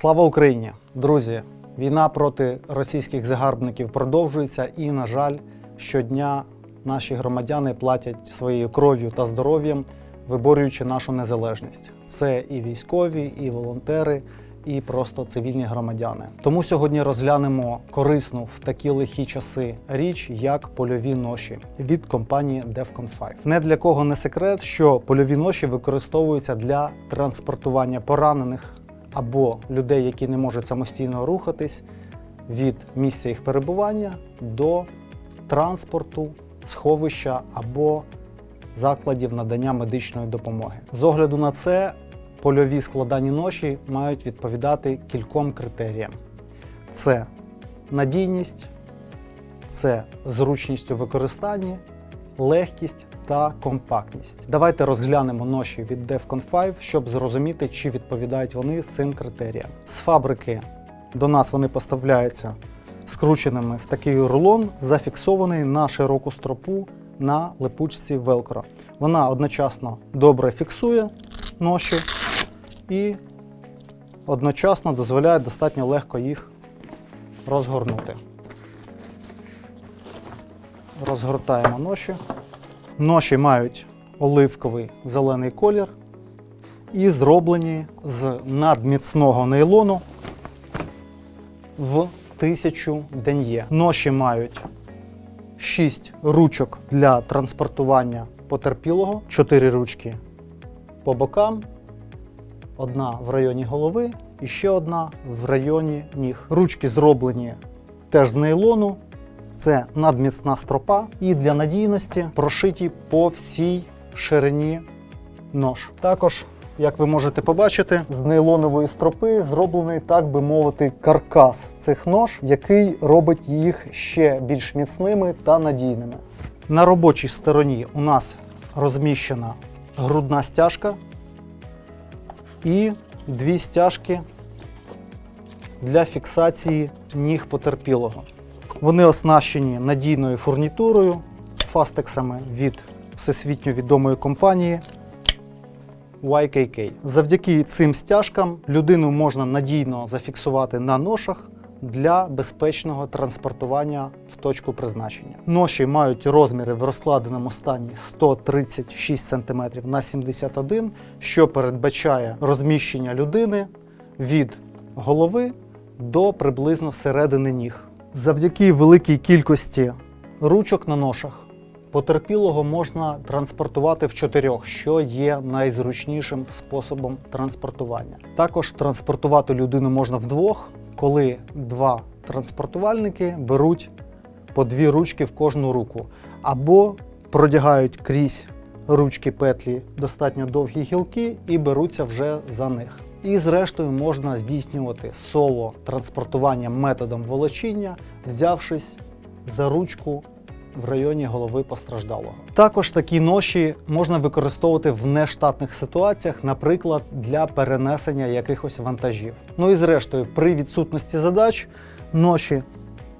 Слава Україні! Друзі! Війна проти російських загарбників продовжується, і, на жаль, щодня наші громадяни платять своєю кров'ю та здоров'ям, виборюючи нашу незалежність. Це і військові, і волонтери, і просто цивільні громадяни. Тому сьогодні розглянемо корисну в такі лихі часи річ, як польові ноші від компанії Defcon 5. Не для кого не секрет, що польові ноші використовуються для транспортування поранених або людей, які не можуть самостійно рухатись від місця їх перебування до транспорту, сховища або закладів надання медичної допомоги. З огляду на це, польові складані ноші мають відповідати кільком критеріям: це надійність, це зручність у використанні, легкість та компактність. Давайте розглянемо ноші від Defcon 5, щоб зрозуміти, чи відповідають вони цим критеріям. З фабрики до нас вони поставляються скрученими в такий рулон, зафіксований на широку стропу на липучці Velcro. Вона одночасно добре фіксує ноші і одночасно дозволяє достатньо легко їх розгорнути. Розгортаємо ноші. Ноші мають оливковий зелений колір і зроблені з надміцного нейлону в 1000 ден'є. Ноші мають 6 ручок для транспортування потерпілого, 4 ручки по бокам, одна в районі голови і ще одна в районі ніг. Ручки зроблені теж з нейлону. Це надміцна стропа і для надійності прошиті по всій ширині нож. Також, як ви можете побачити, з нейлонової стропи зроблений, так би мовити, каркас цих нож, який робить їх ще більш міцними та надійними. На робочій стороні у нас розміщена грудна стяжка і дві стяжки для фіксації ніг потерпілого. Вони оснащені надійною фурнітурою, фастексами від всесвітньо відомої компанії YKK. Завдяки цим стяжкам людину можна надійно зафіксувати на ношах для безпечного транспортування в точку призначення. Ноші мають розміри в розкладеному стані 136 см на 71 що передбачає розміщення людини від голови до приблизно середини ніг. Завдяки великій кількості ручок на ношах потерпілого можна транспортувати в чотирьох, що є найзручнішим способом транспортування. Також транспортувати людину можна вдвох, коли два транспортувальники беруть по дві ручки в кожну руку, або продягають крізь ручки петлі достатньо довгі гілки і беруться вже за них. І зрештою можна здійснювати соло транспортування методом волочіння, взявшись за ручку в районі голови постраждалого. Також такі ноші можна використовувати в нештатних ситуаціях, наприклад, для перенесення якихось вантажів. Ну і зрештою, при відсутності задач ноші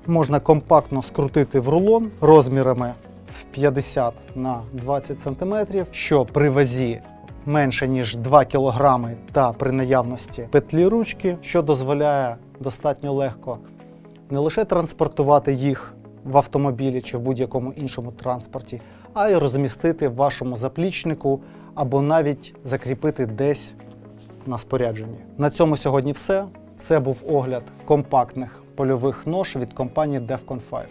можна компактно скрутити в рулон розмірами в 50 на 20 см, що при вазі менше ніж 2 кг та при наявності петлі ручки, що дозволяє достатньо легко не лише транспортувати їх в автомобілі чи в будь-якому іншому транспорті, а й розмістити в вашому заплічнику або навіть закріпити десь на спорядженні. На цьому сьогодні все. Це був огляд компактних польових нож від компанії Defcon 5.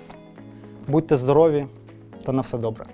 Будьте здорові та на все добре!